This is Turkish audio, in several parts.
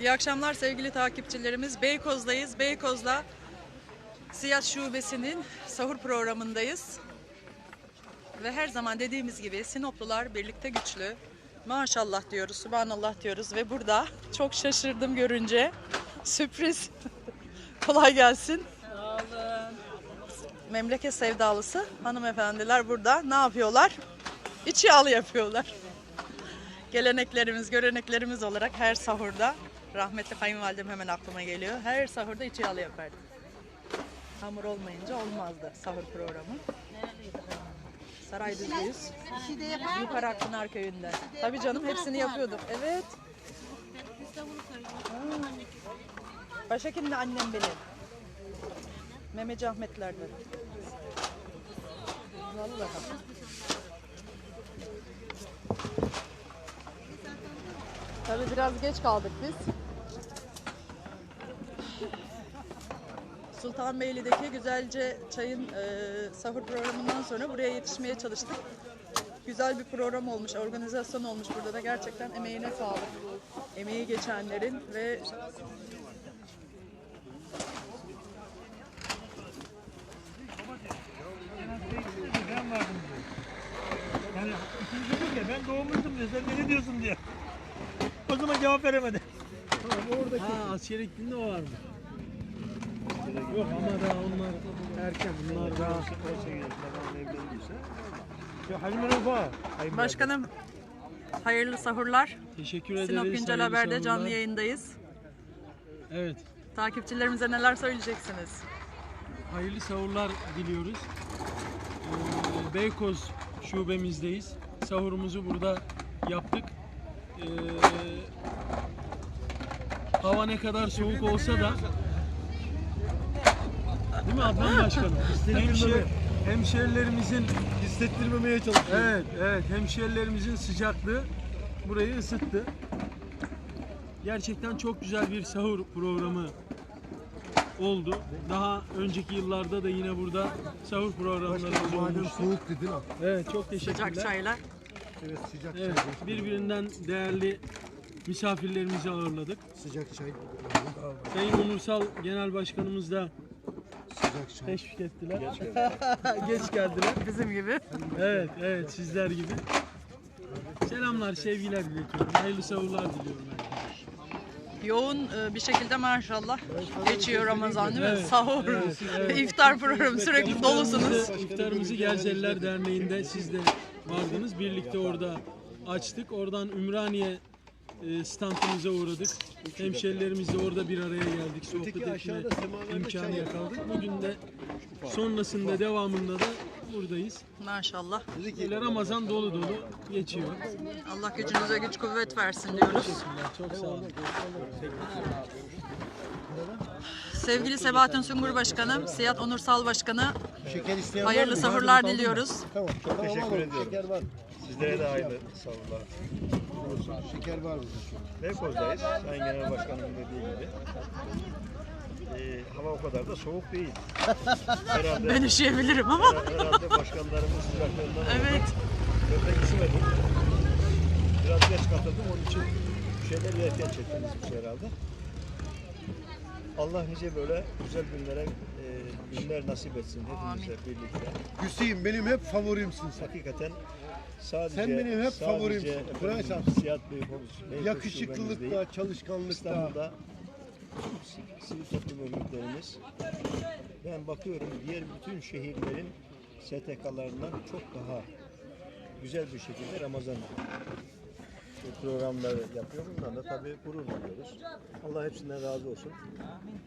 İyi akşamlar sevgili takipçilerimiz. Beykoz'dayız. Beykoz'da Siyah Şubesi'nin sahur programındayız. Ve her zaman dediğimiz gibi Sinoplular birlikte güçlü. Maşallah diyoruz, Subhanallah diyoruz ve burada çok şaşırdım görünce. Sürpriz. Kolay gelsin. Memleket sevdalısı hanımefendiler burada ne yapıyorlar? İç yağlı yapıyorlar. Geleneklerimiz, göreneklerimiz olarak her sahurda rahmetli kayınvalidem hemen aklıma geliyor. Her sahurda içi yağlı yapardı. Hamur olmayınca olmazdı sahur programı. Saraydüzlüyüz. Yukarı Akpınar köyünde. Tabii canım hepsini yapıyorduk. Evet. Kimdi annem benim? Memeci Ahmetler'de. Vallahi. Tabii biraz geç kaldık biz. Sultanbeyli'deki güzelce çayın e, sahur programından sonra buraya yetişmeye çalıştık. Güzel bir program olmuş, organizasyon olmuş burada da gerçekten emeğine sağlık. Emeği geçenlerin ve Ben vardım diyor. Yani ikinci ya ben doğmuştum diyor. Sen ne diyorsun diye. O zaman cevap veremedi. oradaki... Ha askere gittiğinde o vardı. Yok ama daha onlar erken. Bunlar daha... 18 yaşında falan. Ya Halime Rufa. başkanım hayırlı sahurlar. Teşekkür ederiz. Sinop Güncel hayırlı Haber'de sabırlar. canlı yayındayız. Evet. Takipçilerimize neler söyleyeceksiniz? Hayırlı sahurlar diliyoruz. Ee, Beykoz şubemizdeyiz. Sahurumuzu burada yaptık. Ee, hava ne kadar soğuk olsa da Değil mi Adnan Başkanım? Hemşe, hemşerilerimizin hissettirmemeye çalışıyor. Evet, evet. Hemşerilerimizin sıcaklığı burayı ısıttı. Gerçekten çok güzel bir sahur programı oldu. Daha önceki yıllarda da yine burada sahur programlarımız Madem olmuştu. soğuk dedin al. Evet, çok teşekkürler. Sıcak çaylar. Evet sıcak Evet, çay. birbirinden değerli misafirlerimizi ağırladık. Sıcak çay. Sayın Onursal Genel Başkanımız da Sıcak çay. teşvik ettiler. Geç geldiler. Bizim gibi. Evet, evet sizler gibi. Selamlar, sevgiler iletiyorum. Hayırlı sahurlar diliyorum. Yoğun e, bir şekilde maşallah geçiyor Ramazan değil mi? Evet, Sahur, evet, evet. iftar programı sürekli dolusunuz. İftarımızı, Gerzeliler Derneği'nde siz de vardınız. Birlikte orada açtık. Oradan Ümraniye e, standımıza uğradık. Hemşerilerimizle orada bir araya geldik. Sohbet etme imkanı yakaladık. Bugün de sonrasında devamında da buradayız. Maşallah. Böyle Ramazan dolu dolu geçiyor. Allah gücünüze güç kuvvet versin diyoruz. Teşekkürler. Çok sağ olun. Sevgili Sebahattin Sungur Başkanım, Siyat Onursal Başkanı hayırlı mı? sahurlar mı? diliyoruz. Tamam. Çok tamam, teşekkür ediyorum. Şeker var. Sizlere de hayırlı savunlar. Şeker var burada. Beykoz'dayız. Sayın Genel Başkanımın dediği gibi. Ee, hava o kadar da soğuk değil. Herhalde, Ben üşüyebilirim ama. herhalde başkanlarımız sıcaklığından Evet. Böyle üşümedim. Biraz geç katıldım. Onun için bir şeyler erken çektiniz bir şey herhalde. Allah nice böyle güzel günlere e, günler nasip etsin hepimize birlikte. Hüseyin benim hep favorimsin sen. Hakikaten sadece Sen benim hep sadece favorimsin. efendim. Siyah Beykoz, Beykoz şubemiz değil. Yakışıklılıkta, çalışkanlıkta. İstanbul'da si- sivil toplum örgütlerimiz ben bakıyorum diğer bütün şehirlerin STK'larından çok daha güzel bir şekilde Ramazan programları yapıyor. Bundan da tabii gurur duyuyoruz. Allah hepsinden razı olsun.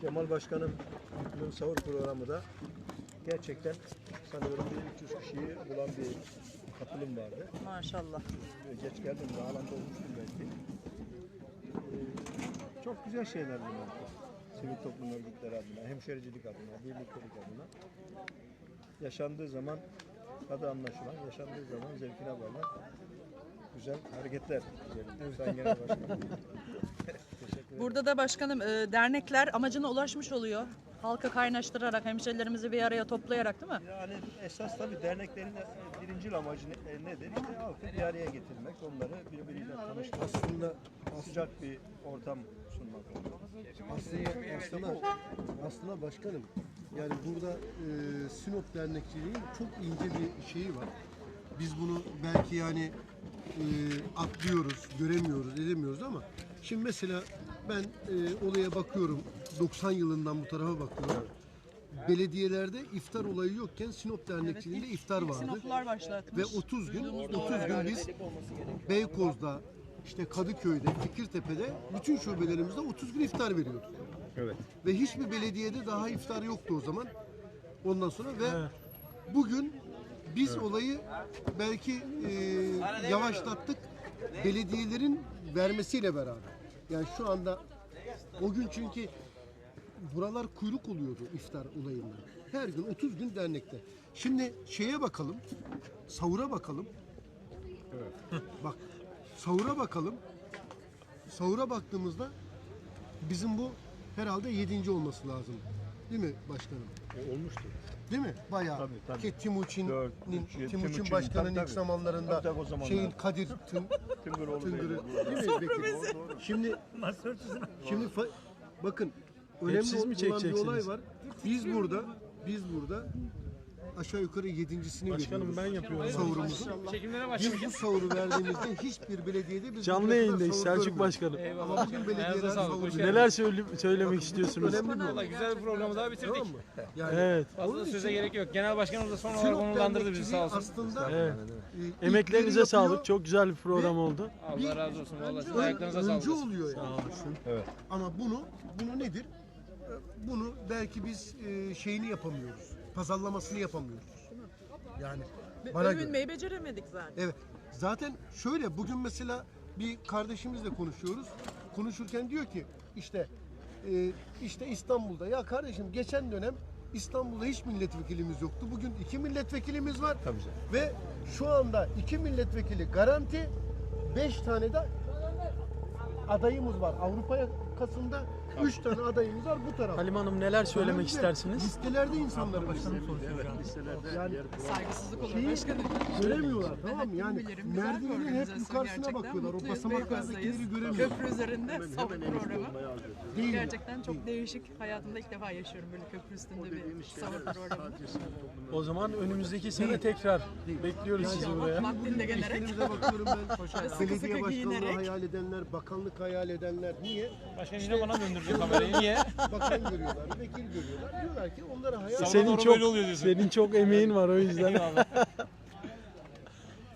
Kemal Başkanım'ın sahur programı da gerçekten sanıyorum bir 300 kişiyi bulan bir katılım vardı. Maşallah. Geç geldim de alanda olmuştum belki. Ee, çok güzel şeyler bunlar. Sivil toplum örgütleri adına, hemşericilik adına, birliktelik adına. Yaşandığı zaman tadı anlaşılan, yaşandığı zaman zevkine varılan güzel hareketler diyelim. Sayın Genel Başkanım. Teşekkür ederim. Burada da başkanım e, dernekler amacına ulaşmış oluyor. Halkı kaynaştırarak, hemşerilerimizi bir araya toplayarak değil mi? Yani esas tabii derneklerin birinci amacı ne- e, nedir? İşte halkı bir araya getirmek, onları birbiriyle tanıştırmak, Aslında sıcak bir ortam sunmak aslında aslında aslında başkanım yani burada e, Sinop Dernekçiliğin çok ince bir şeyi var. Biz bunu belki yani e, atlıyoruz, göremiyoruz, edemiyoruz ama şimdi mesela ben e, olaya bakıyorum 90 yılından bu tarafa bakıyorum. Belediyelerde iftar olayı yokken Sinop Dernekçiliğinde iftar vardı. Sinoplular başlatmış. Ve 30 gün, Duyduğumuz 30 doğru gün herhalde. biz Beykoz'da, işte Kadıköy'de, Fikirtepe'de bütün şubelerimizde 30 gün iftar veriyorduk. Evet. Ve hiçbir belediyede daha iftar yoktu o zaman. Ondan sonra ve bugün biz olayı belki e, yavaşlattık belediyelerin vermesiyle beraber. Yani şu anda o gün çünkü buralar kuyruk oluyordu iftar olayında. Her gün 30 gün dernekte. Şimdi şeye bakalım. Sahura bakalım. Bak sahura bakalım. Sahura baktığımızda bizim bu herhalde yedinci olması lazım. Değil mi başkanım? E, olmuştu. Değil mi? Bayağı. Tabii, tabii. Ki Timuçin'in Dört, üç, Timuçin, Timuçin, başkanın tabii, ilk tabii. zamanlarında Tabii, tabii, o zamanlar. şeyin Kadir Tın, Tıngıroğlu Tıngır'ı Bey'le değil mi? Bekir? Şimdi şimdi fa- bakın önemli siz mi olan bir çekeceksiniz? olay var. Biz burada biz burada aşağı yukarı yedincisini Başkanım ben yapıyorum. Sahurumuzu. Biz bu sahuru verdiğimizde hiçbir belediyede biz Canlı yayındayız Selçuk. Başkanım. Ama bugün belediyeler sahur veriyor. Neler söyle- söylemek istiyorsunuz? Önemli bir olay. Valla güzel bir programı daha bitirdik. Tamam mı? Yani Evet. Fazla söze gerek yok. Genel başkanımız da son olarak Sinop onurlandırdı bizi sağ Dernekçiliği olsun. Aslında Evet. e, ilkleri Emeklerinize yapıyor. sağlık. Çok güzel bir program oldu. Allah razı olsun. Valla sizin Ön- ayaklarınıza sağlık. öncü oluyor yani. Evet. Ama bunu bunu nedir? Ee, Bunu belki biz e, şeyini yapamıyoruz. Pazarlamasını yapamıyoruz. Yani bana göre. Övünmeyi beceremedik zaten. Evet. Zaten şöyle bugün mesela bir kardeşimizle konuşuyoruz. Konuşurken diyor ki işte e, işte İstanbul'da ya kardeşim geçen dönem İstanbul'da hiç milletvekilimiz yoktu. Bugün iki milletvekilimiz var. Tabii canım. Ve şu anda iki milletvekili garanti, beş tane de adayımız var. Avrupa yakasında üç tane adayımız var bu tarafta. Halim Hanım neler söylemek Önemli. istersiniz? Listelerde insanlar başkanım Evet, listelerde Yani Saygısızlık olur Şeyi başkanım. göremiyorlar tamam mı? Yani merdivenin hep yukarısına bakıyorlar. O basamaklardakileri göremiyorlar. Köprü üzerinde sahur programı. Değil. Gerçekten çok değişik. Hayatımda ilk defa yaşıyorum böyle köprü üstünde bir sahur programını. O zaman önümüzdeki sene tekrar bekliyoruz sizi buraya. Vaktinde gelerek. İşlerimize bakıyorum ben. sıkı Belediye başkanlığı hayal edenler, bakanlık hayal edenler. Niye? Başkan yine bana döndürdü kamerayı. Niye? Bakan görüyorlar, vekil görüyorlar. Diyorlar ki onlara hayal Senin doğru çok böyle oluyor diyorsun. senin çok emeğin var o yüzden. Eyvallah.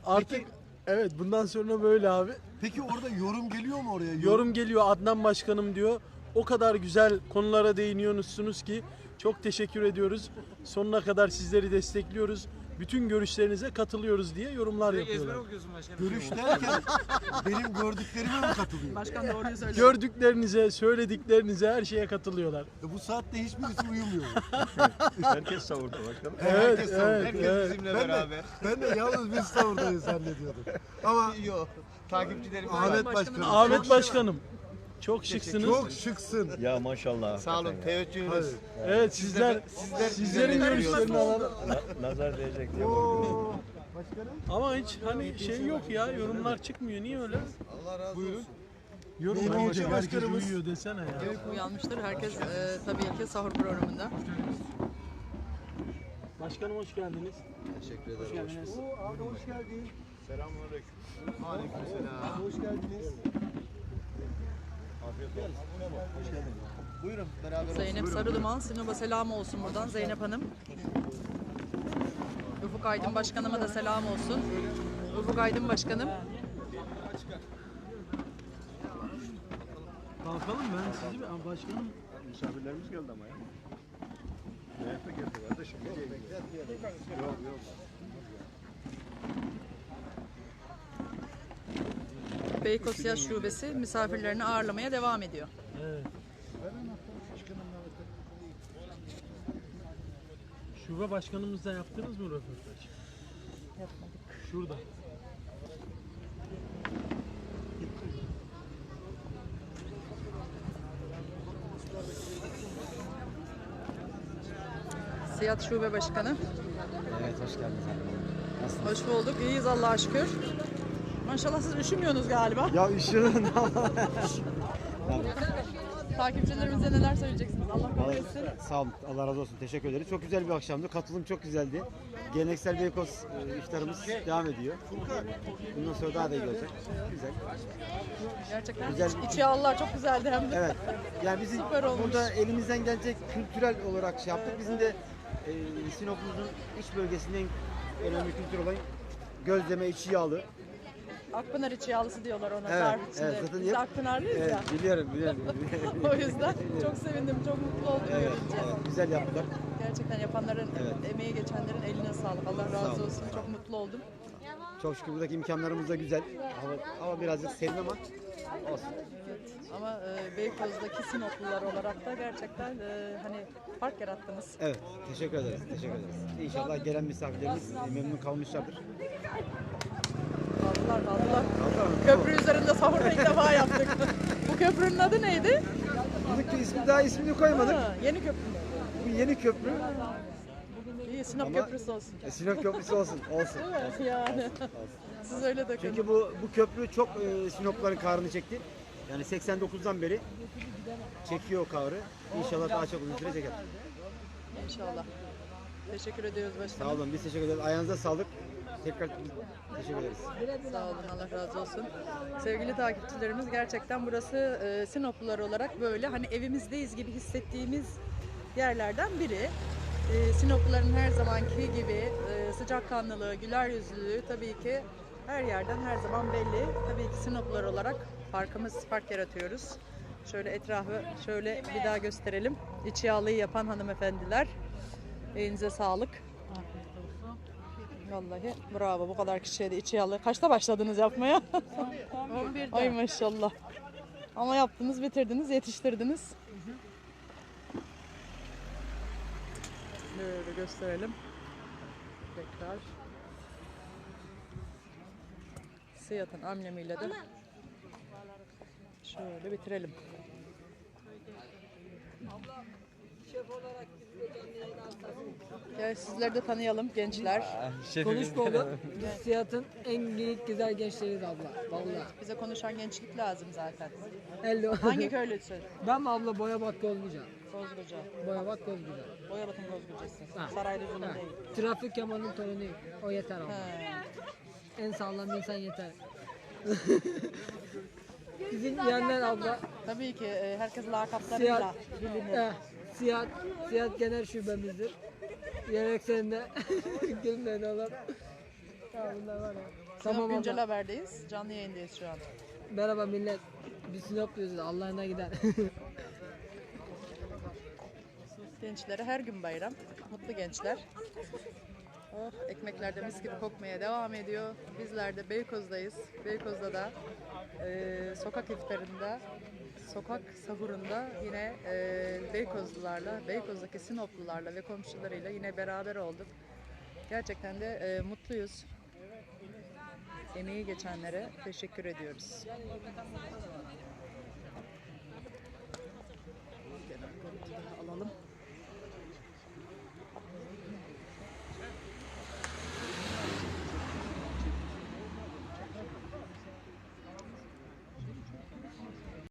Artık evet bundan sonra böyle abi. Peki orada yorum geliyor mu oraya? Yorum geliyor Adnan Başkanım diyor. O kadar güzel konulara değiniyorsunuz ki çok teşekkür ediyoruz. Sonuna kadar sizleri destekliyoruz. Bütün görüşlerinize katılıyoruz diye yorumlar Gezmeye yapıyorlar. başkanım. Görüş derken benim gördüklerime mi katılıyor? Başkan doğruyu söylüyor. Gördüklerinize, söylediklerinize her şeye katılıyorlar. E bu saatte hiçbirisi uyumuyor. Herkes savurdu başkanım. Evet, Herkes savundu. evet, evet. bizimle beraber. Ben de yalnız biz savurdayız zannediyordum. Ama Yok. Takipçilerim Ahmet Başkanım. Ahmet Başkanım çok şıksınız. Çok şıksın. Ya maşallah. Sağ olun. hakikaten ya. Teveccühünüz. Evet sizler sizler- sizlerin görüşlerini alalım. Na- nazar değecek diye Oo, korkuyorum. Başkanım. Ama hiç hani şey yok ya yorumlar çıkmıyor. Niye öyle? Allah razı olsun. Yorum Neyine olunca olacak? herkes Başkanımız- uyuyor desene ya. Uyanmıştır. Herkes e, tabii ki sahur programında. Başkanım hoş geldiniz. Teşekkür ederim. Oo, abi hoş geldin. Selamünaleyküm. Abi hoş geldiniz. Buyurun beraber Zeynep Sarıduman, Sinop'a selam olsun buradan Zeynep Hanım. Ufuk Aydın Başkanıma da selam olsun. Ufuk Aydın Başkanım. Kalkalım ben sizi Aa, başkanım Misafirlerimiz geldi ama ya. MHP geldi kardeşim. Yok yok. Beykoz Siyah Şubesi misafirlerini ağırlamaya devam ediyor. Evet. Şube başkanımızla yaptınız mı röportaj? Yapmadık. Şurada. Siyah Şube Başkanı. Evet hoş geldiniz. Hoş bulduk. İyiyiz Allah'a şükür. Maşallah siz üşümüyorsunuz galiba. Ya üşüyorum. Takipçilerimize neler söyleyeceksiniz? Allah kabul etsin. Sağ olun. Allah razı olsun. Teşekkür ederiz. Çok güzel bir akşamdı. Katılım çok güzeldi. Geleneksel Beykoz e, iftarımız devam ediyor. Bundan sonra daha da iyi olacak. Güzel. Gerçekten Güzel. iç- içi Allah çok güzeldi hem de. Evet. Yani bizim Süper olmuş. burada elimizden gelecek kültürel olarak şey yaptık. Bizim de e, Sinop'umuzun iç bölgesinde en önemli kültür olan gözleme içi yağlı. Akpınar içi yağlısı diyorlar ona Evet, tarif içinde. evet, zaten Biz hep- Akpınarlıyız Evet, ya. biliyorum, biliyorum. O yüzden çok sevindim, çok mutlu oldum evet, görünce. evet, güzel yaptılar. Gerçekten yapanların, Evet. emeği geçenlerin eline sağlık. Allah Sağ razı olun, olsun. sağ Çok mutlu oldum. Çok şükür buradaki imkanlarımız da güzel. Hava, hava birazcık serin ama olsun. Ama e, Beykoz'daki Sinoplular olarak da gerçekten e, hani fark yarattınız. Evet, teşekkür ederiz. Teşekkür ederiz. İnşallah gelen misafirlerimiz memnun kalmışlardır. Kaldılar kaldılar. Köprü üzerinde sahurda ilk defa yaptık. Bu köprünün adı neydi? Bunun ismi daha ismini koymadık. Ha, yeni köprü? Bu yeni köprü. İyi Sinop Ama- Köprüsü olsun. E, Sinop Köprüsü olsun. Olsun. Evet, yani. Siz öyle de Çünkü bu bu köprü çok e, Sinopların kahrını çekti. Yani 89'dan beri çekiyor o kahrı. İnşallah daha çok uzun süre çeker. İnşallah. Teşekkür ediyoruz Sağ başkanım. olun. Biz teşekkür ederiz. Ayağınıza sağlık. Tekrar teşekkür ederiz. Sağ olun Allah razı olsun. Sevgili takipçilerimiz gerçekten burası e, Sinoplular olarak böyle hani evimizdeyiz gibi hissettiğimiz yerlerden biri. E, Sinopluların her zamanki gibi e, sıcakkanlılığı, güler yüzlülüğü tabii ki her yerden her zaman belli. Tabii ki Sinoplular olarak farkımız, fark yaratıyoruz. Şöyle etrafı şöyle bir daha gösterelim. İç yağlıyı yapan hanımefendiler. Elinize sağlık. Vallahi bravo bu kadar kişiye de içi yağlı. Kaçta başladınız yapmaya? 11'de. Ay maşallah. Ama yaptınız, bitirdiniz, yetiştirdiniz. Böyle gösterelim. Tekrar. Siyat'ın amblemiyle de şöyle bitirelim. Evet, sizleri de tanıyalım gençler. Konuşma oğlum. Biz Siyat'ın en büyük güzel gençleriyiz abla. Vallahi. Bize konuşan gençlik lazım zaten. Hello. Hangi köylüsün? Ben mi abla boya bak Kozguca. Kozguca. Boya bak Kozguca. Boyabat'ın Kozgucası. Ha. Saraylıcı'nın Ha. değil. Trafik Kemal'in torunuyum. O yeter abla. En sağlam insan yeter. Bizim yeğenler abla Tabii ki e, herkes lakaplarıyla Siyah. bilinir. eh, Siyat, Siyat Genel Şubemizdir. Yemek seninle. Gülmeyin oğlum. Ya bunlar var ya. Tamam Tamam Güncel abla. Haber'deyiz. Canlı yayındayız şu an. Merhaba millet. Biz Sinopluyuz. Allah'ına gider. Gençlere her gün bayram. Mutlu gençler. Oh, ekmekler de mis gibi kokmaya devam ediyor. Bizler de Beykoz'dayız. Beykoz'da da e, sokak iftarında, sokak sahurunda yine e, Beykozlularla, Beykoz'daki Sinoplularla ve komşularıyla yine beraber olduk. Gerçekten de e, mutluyuz. Emeği geçenlere teşekkür ediyoruz.